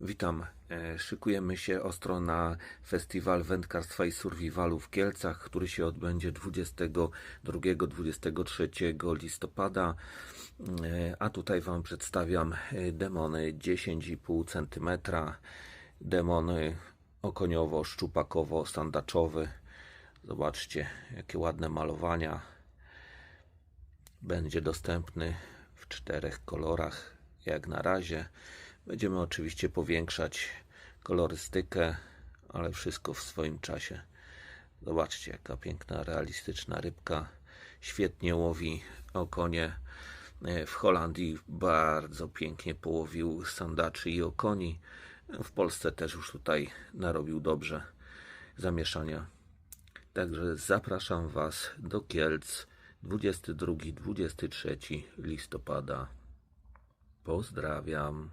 Witam. E, Szykujemy się ostro na festiwal wędkarstwa i survivalu w Kielcach, który się odbędzie 22-23 listopada. E, A tutaj Wam przedstawiam e, demony 10,5 cm, demony okoniowo-szczupakowo-sandaczowy. Zobaczcie, jakie ładne malowania. Będzie dostępny w czterech kolorach, jak na razie. Będziemy oczywiście powiększać kolorystykę, ale wszystko w swoim czasie. Zobaczcie, jaka piękna, realistyczna rybka. Świetnie łowi okonie. W Holandii bardzo pięknie połowił sandaczy i okoni. W Polsce też już tutaj narobił dobrze zamieszania. Także zapraszam Was do Kielc 22-23 listopada. Pozdrawiam.